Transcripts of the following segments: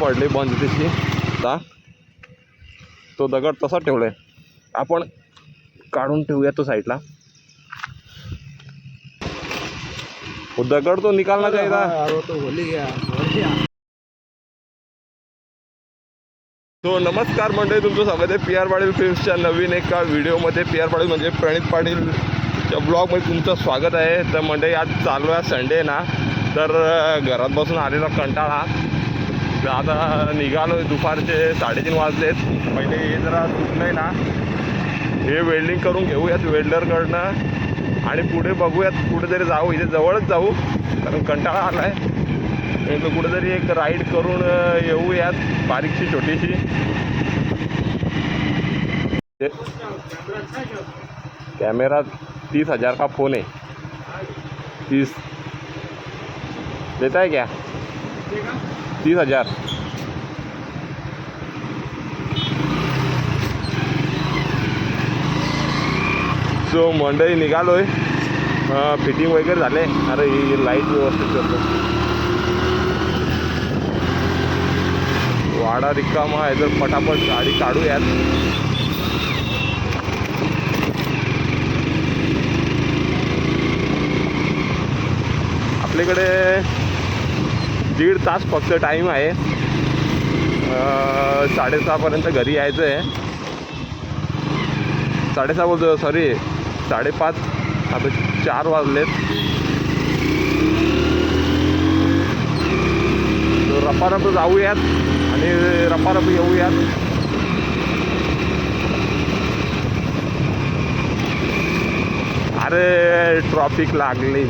पडली बंद त्याची आता तो दगड तसा ठेवलाय. आपण काढून ठेवूया तो साईडला वो दगड तो निकालना चाहिए तो ही नमस्कार मंडळी तुमचं स्वागत आहे पी आर पाटील फिल्म्सच्या नवीन एका व्हिडिओमध्ये. पी आर पाटील म्हणजे प्रणित पाटीलच्या ब्लॉगमध्ये तुमचं स्वागत आहे. तर मंडळी आज चालू आहे संडे ना. तर घरात बसून आलेला कंटाळा. आता निघालो दुपारचे साडेतीन वाजलेत. पहिले हे जरा सुटलं आहे ना. हे वेल्डिंग करून घेऊयात वेल्डरकडनं आणि पुढे बघूयात कुठेतरी जाऊ. इथे जवळच जाऊ. कारण कंटाळा आला आहे कुठेतरी एक राईड करून येऊयात बारीकशी छोटीशी. ते- कॅमेरा तीस हजार का फोन आहे. तीस. देता है क्या? तीस हजार. सो मंडई निघालोय. फिटिंग वगैरे झाले. अरे ही लाइट व्यवस्थित करतो. वाडा रिकामा आहे तर पटापट गाडी काढूयात. आपल्याकडे दीड तास फक्त टाईम आहे. साडेसहापर्यंत घरी यायचं आहे साडेसहा बोलतो सॉरी साडेपाच आता चार वाजलेत. रपारप जाऊयात आणि रपारप येऊयात. अरे ट्रॉफिक लागली.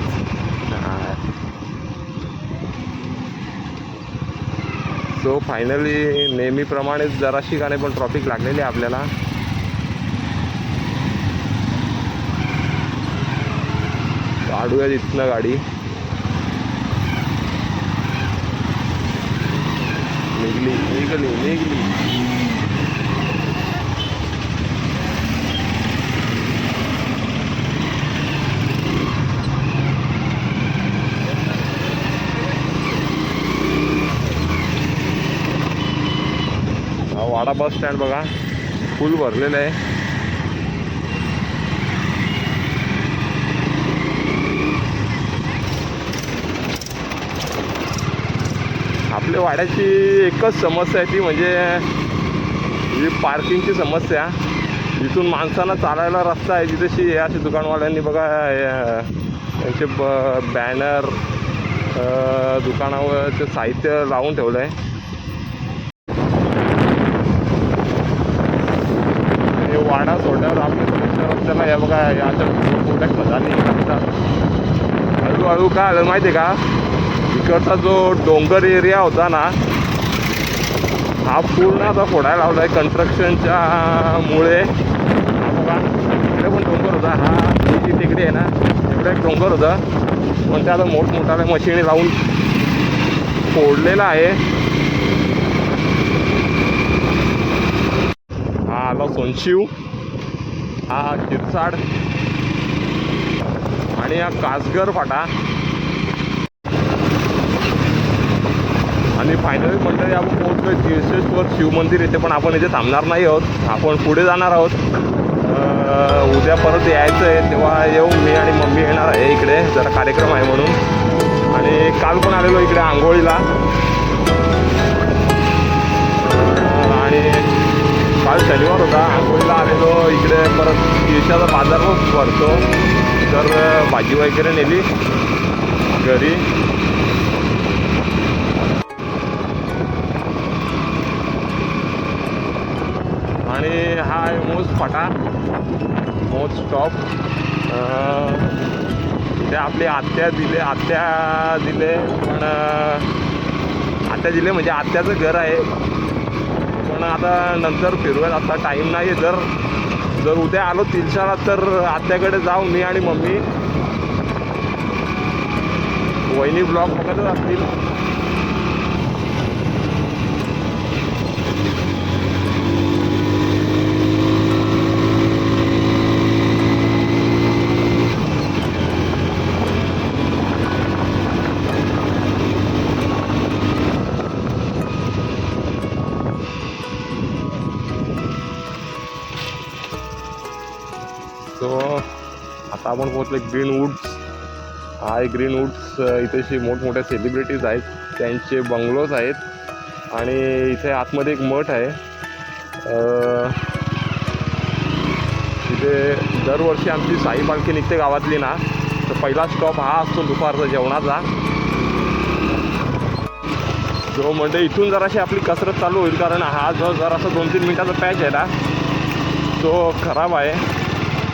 सो फायनली नेहमीप्रमाणेच जराशी गाणे पण ट्रॉफिक लागलेली आहे आपल्याला. काढूया इथनं गाडी. निघली निघली निघली हा वाडा बस स्टँड बघा. फुल भरलेलं आहे. आपल्या वाड्याची एकच समस्या आहे ती म्हणजे ही पार्किंगची समस्या. जिथून माणसांना चालायला रस्ता आहे. जिथेशी हे असे दुकानवाल्यांनी बघा हे, त्यांचे ब बॅनर दुकानावरचं साहित्य लावून ठेवलं आहे हे वाडा सोडल्यावर आपल्या समोरच्या काय आता बघा हे अशा हळूहळू काय आलं माहिती आहे का? इकडचा जो डोंगर एरिया होता ना हा पूर्ण आता फोडायला लावला आहे कन्स्ट्रक्शनच्या मुळे इकडे पण डोंगर होता. हा तिकडे जी आहे ना इकडे एक डोंगर होता. पण ते आता मोठमोठ्या मशिनी लावून फोडलेला आहे. हा आला सोनशिव. हा शिरसाड आणि हा कासगर फाटा. आणि फायनली मंडळी आपण पोहोचलोय तीर्थेश्वर शिव मंदिर येथे पण आपण इथे थांबणार नाही आहोत. आपण पुढे जाणार आहोत. उद्या परत यायचं आहे तेव्हा येऊ मी आणि मम्मी येणार आहे इकडे. जरा कार्यक्रम आहे म्हणून. आणि काल पण आलेलो इकडे आंघोळीला. काल शनिवार होता. आंघोळीला आलेलो. इकडे परत दिवसाचा बाजार पण भरतो तर भाजी वगैरे नेली. घरी. आणि हा आहे मोज फाटा. मोज स्टॉप. ते आपले आत्या दिले आत्या दिले पण आत्या दिले म्हणजे आत्याचं घर आहे. पण आता नंतर फिरवायला आता टाईम नाही. आहे जर जर उद्या आलो तिलशाला तर आत्याकडे जाऊ मी आणि मम्मी. वहिनी ब्लॉग बघतच असतील. आपण पोहोचले ग्रीन वूड्स हा ग्रीन वूड्स इथेशी मोठमोठ्या सेलिब्रिटीज आहेत. त्यांचे बंगलोज आहेत. आणि इथे आतमध्ये एक मठ आहे. इथे दरवर्षी आमची साई पालखी निघते गावातली ना तर पहिला स्टॉप हा असतो दुपारचा जेवणाचा. जो म्हणजे इथून जराशी आपली कसरत चालू होईल कारण हा जो जरासा दोन तीन मिनटाचा पॅच आहे ना तो खराब आहे.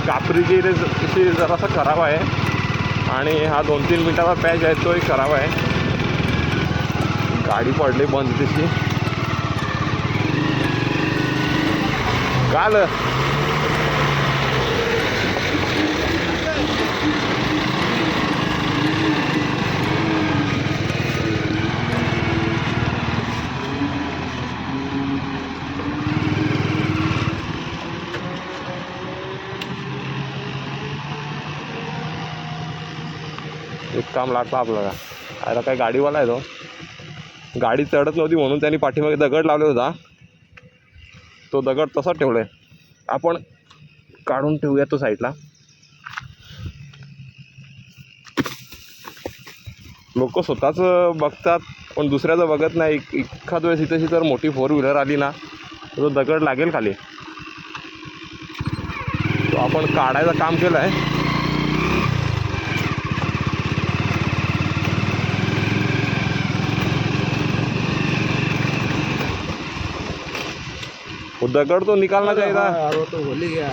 कापरीची तशी जरासा खराब आहे. आणि हा दोन तीन मिनटाचा पॅच आहे तोही खराब आहे. गाडी पडली बंद तशी काल काम लागतं आपल्याला. आता काय गाडीवाला आहे तो. गाडी चढत नव्हती म्हणून त्यांनी पाठीमागे दगड लावले होता. तो दगड तसाच आहे. आपण काढून ठेवूया तो साईडला लोक स्वतःच बघतात पण दुसऱ्याचं बघत नाही. एखाद वेळेस इथेशी जर मोठी फोर व्हीलर आली ना तो दगड लागेल खाली. तो आपण काढायचं काम केलं आहे वो दगड तो निकालना चाहिए था यार वो तो भूल ही गया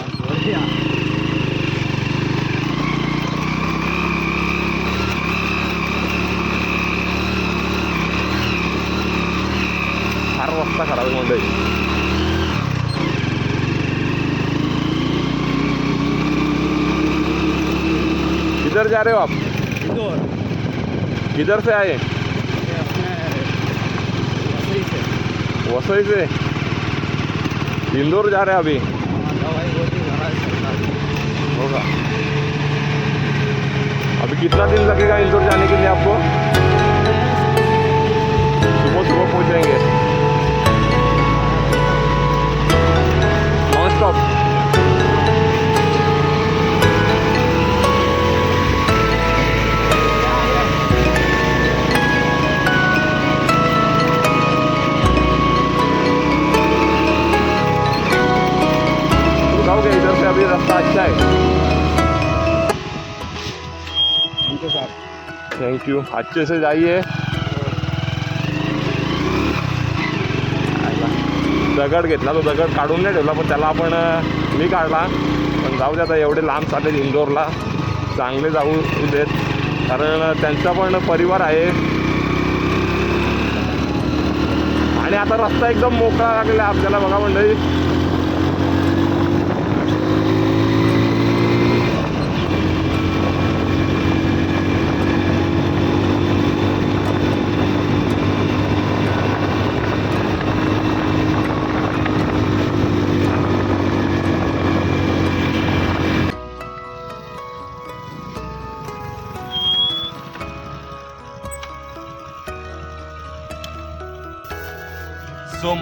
फार रस्ता खराब आहे मंडळी किधर जा रहे हो आप इंदौर किधर से आए वसई से वसई से इंदौर जा रहे हैं अभी। होगा। अभी कितना दिन लगेगा इंदौर जाने के लिए आपको? सुबह सुबह पहुँच जाएँगे। नॉन स्टॉप अच्छे से जाइए दगड घेतला तो दगड काढून नाही ठेवला पण त्याला आपण मी काढला. पण जाऊ दे आता एवढे लांब चालले इंदोरला. चांगले जाऊ देत कारण त्यांचा पण परिवार आहे. आणि आता रस्ता एकदम मोकळा लागलेला आहे आपल्याला बघा मंडळी.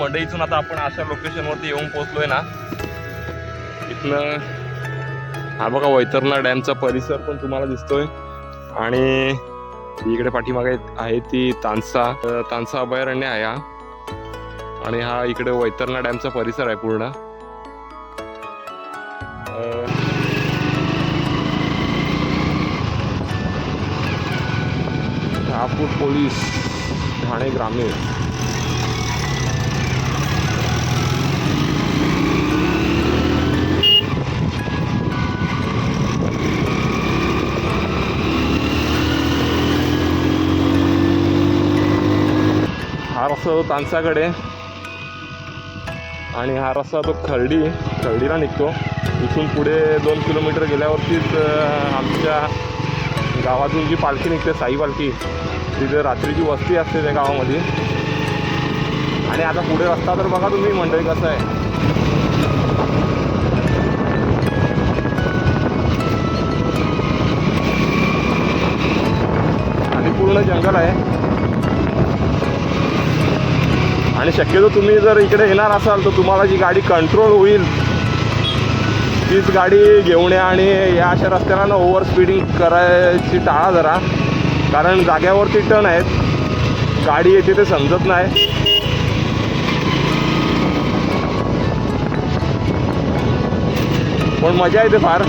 सो इथून आता आपण अशा लोकेशनवरती येऊन पोहोचलोय ना. इथनं हा बघा वैतरणा डॅमचा परिसर पण तुम्हाला दिसतोय. आणि इकडे पाठीमागे आहे ती तानसा. तानसा अभयारण्य आहे हा. आणि हा इकडे वैतरणा डॅमचा परिसर आहे पूर्ण. नागपूर पोलीस ठाणे ग्रामीण. रस्ता तो तानसाकडे आणि हा रस्ता तो खर्डी. खर्डीला निघतो. इथून पुढे दोन किलोमीटर गेल्यावरतीच आमच्या गावातून जी पालखी निघते साई पालखी तिथे रात्रीची वस्ती असते त्या गावामध्ये. आणि आता पुढे रस्ता तर बघा तुम्ही मंडळी कसं आहे. आणि पूर्ण जंगल आहे. आणि शक्यतो तुम्ही जर इकडे येणार असाल तर तुम्हाला जी गाडी कंट्रोल होईल तीच गाडी घेऊन या आणि या अशा रस्त्यानं ना ओव्हर स्पीडिंग करायची टाळा जरा. कारण जाग्यावरती टर्न आहेत. गाडी येते ते समजत नाही. पण मजा येते फार.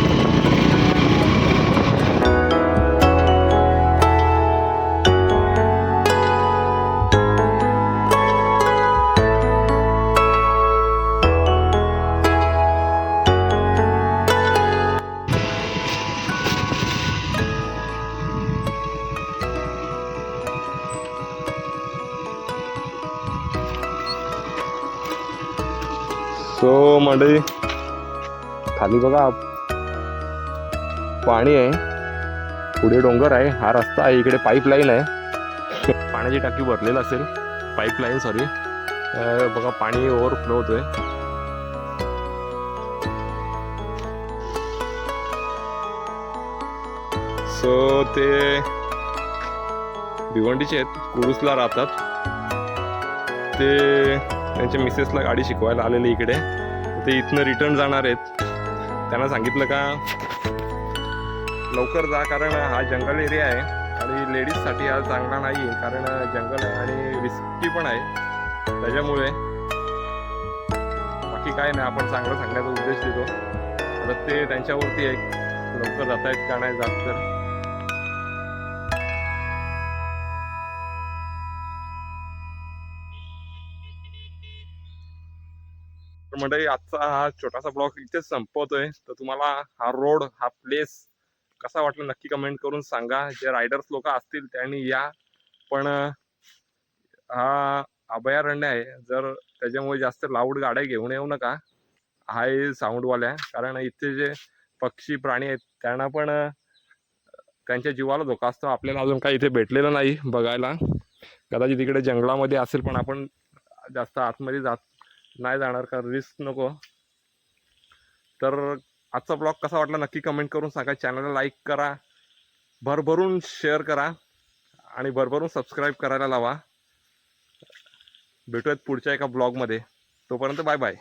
सो मंडळी. खाली बघा. पाणी आहे. पुढे डोंगर आहे. हा रस्ता आहे. इकडे पाईपलाईन आहे. पाण्याची टाकी भरलेलं असेल. पाईपलाईन सॉरी बघा पाणी ओव्हरफ्लो होतोय. सो ते भिवंडीचे आहेत. कुरुसला राहतात. ते त्यांच्या मिसेसला गाडी शिकवायला आलेली इकडे. ते इथनं रिटर्न जाणार आहेत. त्यांना सांगितलं का लवकर जा कारण हा जंगल एरिया आहे आणि लेडीजसाठी हा चांगला नाही आहे कारण जंगल आहे आणि रिस्की पण आहे. त्याच्यामुळे बाकी काय नाही आपण चांगलं सांगण्याचा उद्देश देतो. तर ते त्यांच्यावरती आहे लवकर जातायत का नाही जात तर. मंडळी आजचा हा छोटासा ब्लॉग इथेच संपवतोय. तर तुम्हाला हा रोड हा प्लेस कसा वाटला नक्की कमेंट करून सांगा. जे रायडर्स लोक असतील त्यांनी या. पण हा अभयारण्य आहे. जर त्याच्यामुळे जास्त लाऊड गाड्या घेऊन येऊ नका. हाय साऊंडवाल्या कारण इथे जे पक्षी प्राणी आहेत त्यांना पण त्यांच्या जीवाला धोका असतो. आपल्याला अजून काही इथे भेटलेलं नाही बघायला. कदाचित तिकडे जंगलामध्ये असेल पण आपण जास्त आतमध्ये जात नाही जाणार कारण रिस्क नको. तर आजचा ब्लॉग कसा वाटला नक्की कमेंट करून सांगा. चॅनलला लाईक करा. भरभरून शेअर करा. आणि भरभरून सबस्क्राईब करायला लावा. भेटूयात पुढच्या एका ब्लॉगमध्ये तोपर्यंत बाय बाय